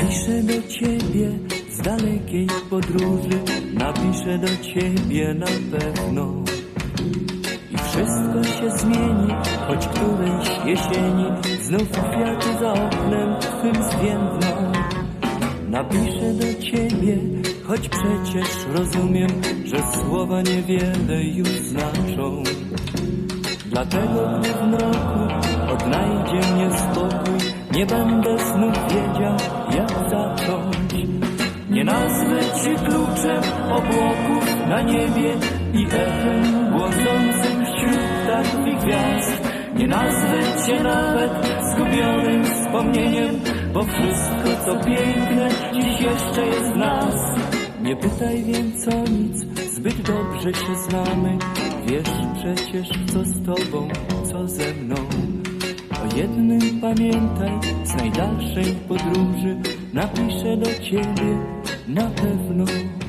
Napiszę do ciebie z dalekiej podróży, napiszę do ciebie na pewno. I wszystko się zmieni, choć którejś jesieni znów kwiaty za oknem twym zwiędną. Napiszę do ciebie, choć przecież rozumiem, że słowa niewiele już znaczą. Dlatego gdy w mroku odnajdzie mnie spokój, nie będę znów wiedział, cię kluczem obłoków na niebie i echem błądzącym wśród i gwiazd. Nie nazwę cię nawet zgubionym wspomnieniem, bo wszystko co piękne dziś jeszcze jest w nas. Nie pytaj więc o nic, zbyt dobrze się znamy. Wiesz przecież co z tobą, co ze mną. O jednym pamiętaj, z najdalszej podróży napiszę do ciebie na pewno.